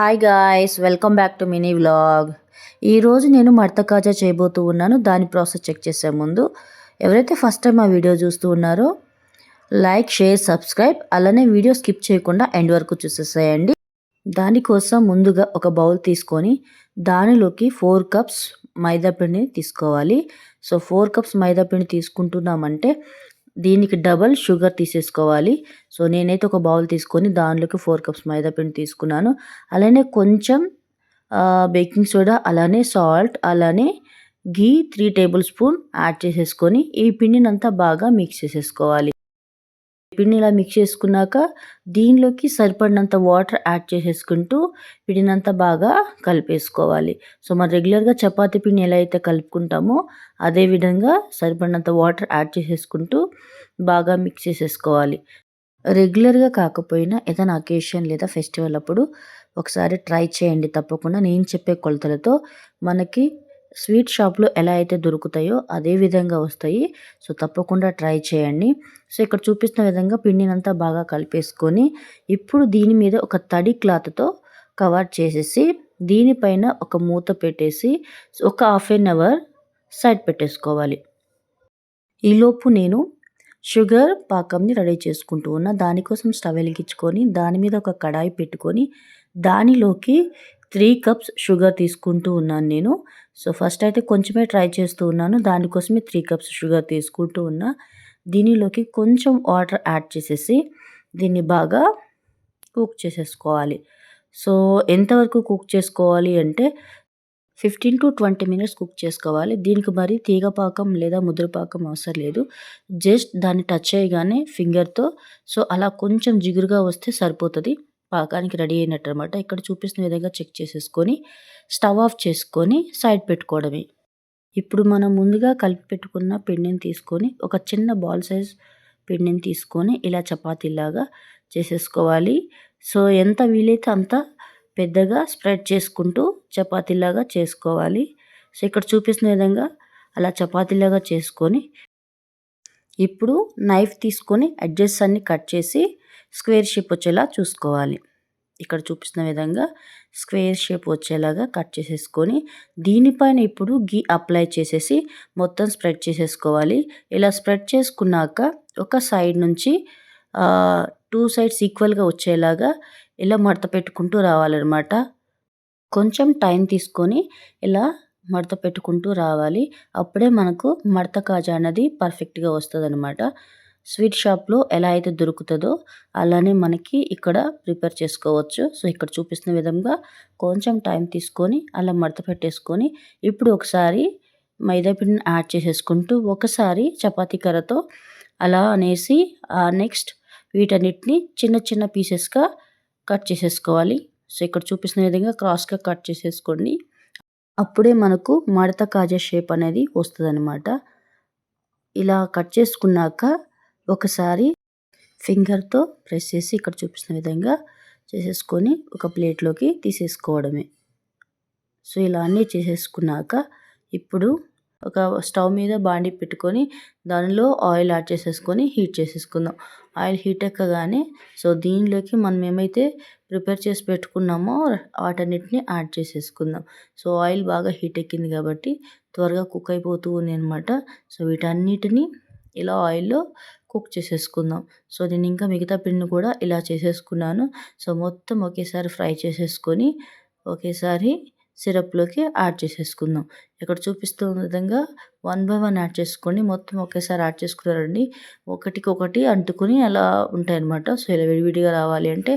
Hi guys welcome back to mini vlog ఈరోజు నేను మడత కాజా చేయబోతూ ఉన్నాను. దాని ప్రాసెస్ చెక్ చేసే ముందు ఎవరైతే ఫస్ట్ టైం ఆ వీడియో చూస్తూ ఉన్నారో లైక్ షేర్ సబ్స్క్రైబ్ అలానే వీడియో స్కిప్ చేయకుండా ఎండ్ వరకు చూసేసేయండి. దానికోసం ముందుగా ఒక బౌల్ తీసుకొని దానిలోకి ఫోర్ కప్స్ మైదా పిండిని తీసుకోవాలి. సో ఫోర్ కప్స్ మైదా పిండి తీసుకుంటున్నామంటే దీనికి డబల్ షుగర్ తీసేసుకోవాలి. సో నేనైతే ఒక బౌల్ తీసుకొని దానిలోకి ఫోర్ కప్స్ మైదాపిండి తీసుకున్నాను. అలానే కొంచెం బేకింగ్ సోడా అలానే సాల్ట్ అలానే ghee three tablespoon add చేసేసుకొని ఈ పిండినంతా బాగా మిక్స్ చేసేసుకోవాలి. పిండిని ఇలా మిక్స్ చేసుకున్నాక దీనిలోకి సరిపడినంత వాటర్ యాడ్ చేసేసుకుంటూ పిండినంత బాగా కలిపేసుకోవాలి. సో మనం రెగ్యులర్గా చపాతి పిండి ఎలా అయితే కలుపుకుంటామో అదేవిధంగా సరిపడినంత వాటర్ యాడ్ చేసేసుకుంటూ బాగా మిక్స్ చేసేసుకోవాలి. రెగ్యులర్గా కాకపోయినా ఏదైనా అకేషన్ లేదా ఫెస్టివల్ అప్పుడు ఒకసారి ట్రై చేయండి తప్పకుండా. నేను చెప్పే కొలతలతో మనకి స్వీట్ షాప్లో ఎలా అయితే దొరుకుతాయో అదే విధంగా వస్తాయి. సో తప్పకుండా ట్రై చేయండి. సో ఇక్కడ చూపిస్తున్న విధంగా పిండినంతా బాగా కలిపేసుకొని ఇప్పుడు దీని మీద ఒక తడి క్లాత్తో కవర్ చేసేసి దీనిపైన ఒక మూత పెట్టేసి ఒక హాఫ్ ఎన్ అవర్ సైడ్ పెట్టేసుకోవాలి. ఈలోపు నేను షుగర్ పాకంని రెడీ చేసుకుంటూ ఉన్నా. దానికోసం స్టవ్ వెలిగించుకొని దాని మీద ఒక కడాయి పెట్టుకొని దానిలోకి త్రీ కప్స్ షుగర్ తీసుకుంటూ ఉన్నాను నేను. సో ఫస్ట్ అయితే కొంచెమే ట్రై చేస్తూ ఉన్నాను. దానికోసమే త్రీ కప్స్ షుగర్ తీసుకుంటూ ఉన్నా. దీనిలోకి కొంచెం వాటర్ యాడ్ చేసేసి దీన్ని బాగా కుక్ చేసేసుకోవాలి. సో ఎంతవరకు కుక్ చేసుకోవాలి అంటే fifteen to twenty minutes cook చేసుకోవాలి. దీనికి మరి తీగపాకం లేదా ముద్రపాకం అవసరం లేదు. జస్ట్ దాన్ని టచ్ చేయగానే ఫింగర్తో సో అలా కొంచెం జిగురుగా వస్తే సరిపోతుంది. పాకానికి రెడీ అయినట్టు అనమాట ఇక్కడ చూపిస్తున్న విధంగా చెక్ చేసేసుకొని స్టవ్ ఆఫ్ చేసుకొని సైడ్ పెట్టుకోవడమే. ఇప్పుడు మనం ముందుగా కలిపి పెట్టుకున్న పిండిని తీసుకొని ఒక చిన్న బాల్ సైజ్ పిండిని తీసుకొని ఇలా చపాతీలాగా చేసేసుకోవాలి. సో ఎంత వీలైతే అంత పెద్దగా స్ప్రెడ్ చేసుకుంటూ చపాతీలాగా చేసుకోవాలి. సో ఇక్కడ చూపిస్తున్న విధంగా అలా చపాతీలాగా చేసుకొని ఇప్పుడు నైఫ్ తీసుకొని అడ్జస్ట్ అన్ని కట్ చేసి స్క్వేర్ షేప్ వచ్చేలా చూసుకోవాలి. ఇక్కడ చూపిస్తున్న విధంగా స్క్వేర్ షేప్ వచ్చేలాగా కట్ చేసేసుకొని దీనిపైన ఇప్పుడు గీ అప్లై చేసేసి మొత్తం స్ప్రెడ్ చేసేసుకోవాలి. ఇలా స్ప్రెడ్ చేసుకున్నాక ఒక సైడ్ నుంచి టూ సైడ్స్ ఈక్వల్గా వచ్చేలాగా ఇలా మడత పెట్టుకుంటూ రావాలన్నమాట. కొంచెం టైం తీసుకొని ఇలా మడత పెట్టుకుంటూ రావాలి. అప్పుడే మనకు మడత కాజా అనేది పర్ఫెక్ట్గా వస్తుంది అనమాట స్వీట్ షాప్లో ఎలా అయితే దొరుకుతుందో అలానే మనకి ఇక్కడ ప్రిపేర్ చేసుకోవచ్చు. సో ఇక్కడ చూపిస్తున్న విధంగా కొంచెం టైం తీసుకొని అలా మడత పెట్టేసుకొని ఇప్పుడు ఒకసారి మైదాపిండిని యాడ్ చేసేసుకుంటూ ఒకసారి చపాతీ కర్రతో అలా అనేసి నెక్స్ట్ వీటన్నిటిని చిన్న చిన్న పీసెస్గా కట్ చేసేసుకోవాలి. సో ఇక్కడ చూపిస్తున్న విధంగా క్రాస్గా కట్ చేసేసుకోండి. అప్పుడే మనకు మడత కాజా షేప్ అనేది వస్తుంది ఇలా కట్ చేసుకున్నాక ఒకసారి ఫింగర్తో ప్రెస్ చేసి ఇక్కడ చూపిస్తున్న విధంగా చేసేసుకొని ఒక ప్లేట్లోకి తీసేసుకోవడమే. సో ఇలా అన్నీ చేసేసుకున్నాక ఇప్పుడు ఒక స్టవ్ మీద బాండి పెట్టుకొని దానిలో ఆయిల్ యాడ్ చేసేసుకొని హీట్ చేసేసుకుందాం. ఆయిల్ హీట్ ఎక్కగానే సో దీనిలోకి మనం ఏమైతే ప్రిపేర్ చేసి పెట్టుకున్నామో వాటన్నిటిని యాడ్ చేసేసుకుందాం. సో ఆయిల్ బాగా హీట్ ఎక్కింది కాబట్టి త్వరగా కుక్ అయిపోతూ ఉంది అనమాట సో వీటన్నిటిని ఇలా ఆయిల్లో కుక్ చేసేసుకుందాం. సో నేను ఇంకా మిగతా పిండిని కూడా ఇలా చేసేసుకున్నాను. సో మొత్తం ఒకేసారి ఫ్రై చేసేసుకొని ఒకేసారి సిరప్లోకి యాడ్ చేసేసుకుందాం. ఇక్కడ చూపిస్తున్న విధంగా వన్ బై వన్ యాడ్ చేసుకొని మొత్తం ఒకేసారి యాడ్ చేసుకున్నారండి. ఒకటికి ఒకటి అంటుకుని అలా ఉంటాయన్నమాట. సో ఇలా విడివిడిగా రావాలి అంటే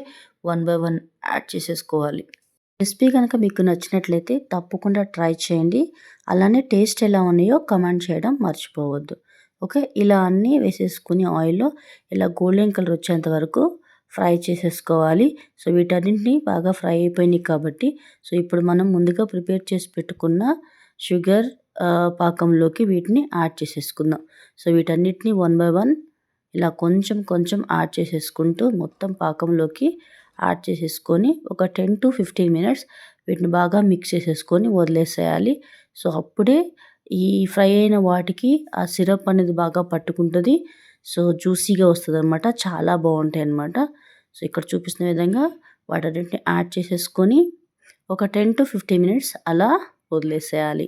వన్ బై వన్ యాడ్ చేసేసుకోవాలి. రెసిపీ కనుక మీకు నచ్చినట్లయితే తప్పకుండా ట్రై చేయండి. అలానే టేస్ట్ ఎలా ఉన్నాయో కమెంట్ చేయడం మర్చిపోవద్దు. ఓకే? ఇలా అన్నీ వేసేసుకుని ఆయిల్లో ఇలా గోల్డెన్ కలర్ వచ్చేంత వరకు ఫ్రై చేసేసుకోవాలి. సో వీటన్నింటినీ బాగా ఫ్రై అయిపోయినాయి కాబట్టి సో ఇప్పుడు మనం ముందుగా ప్రిపేర్ చేసి పెట్టుకున్న షుగర్ పాకంలోకి వీటిని యాడ్ చేసేసుకుందాం. సో వీటన్నిటిని వన్ బై వన్ ఇలా కొంచెం కొంచెం యాడ్ చేసేసుకుంటూ మొత్తం పాకంలోకి యాడ్ చేసేసుకొని ఒక టెన్ టు ఫిఫ్టీన్ మినిట్స్ వీటిని బాగా మిక్స్ చేసేసుకొని వదిలేసేయాలి. సో అప్పుడే ఈ ఫ్రై అయిన వాటికి ఆ సిరప్ అనేది బాగా పట్టుకుంటుంది. సో జ్యూసీగా వస్తుంది అనమాట చాలా బాగుంటాయి అనమాట సో ఇక్కడ చూపిస్తున్న విధంగా వాటన్నిటిని యాడ్ చేసేసుకొని ఒక టెన్ టు ఫిఫ్టీన్ మినిట్స్ అలా వదిలేసేయాలి.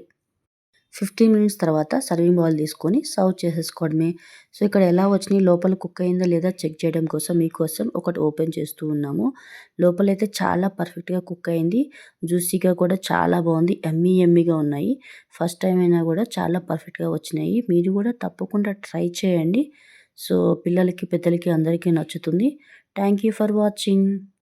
ఫిఫ్టీన్ మినిట్స్ తర్వాత సర్వింగ్ బౌల్ తీసుకొని సర్వ్ చేసేసుకోవడమే. సో ఇక్కడ ఎలా వచ్చినాయి? లోపల కుక్ అయిందా లేదా చెక్ చేయడం కోసం మీకోసం ఒకటి ఓపెన్ చేస్తూ ఉన్నాము. లోపలైతే చాలా పర్ఫెక్ట్గా కుక్ అయింది. జ్యూసీగా కూడా చాలా బాగుంది. ఎమ్మీ ఎమ్మీగా ఉన్నాయి. ఫస్ట్ టైం అయినా కూడా చాలా పర్ఫెక్ట్గా వచ్చినాయి. మీరు కూడా తప్పకుండా ట్రై చేయండి. సో పిల్లలకి పెద్దలకి అందరికీ నచ్చుతుంది. Thank you for watching.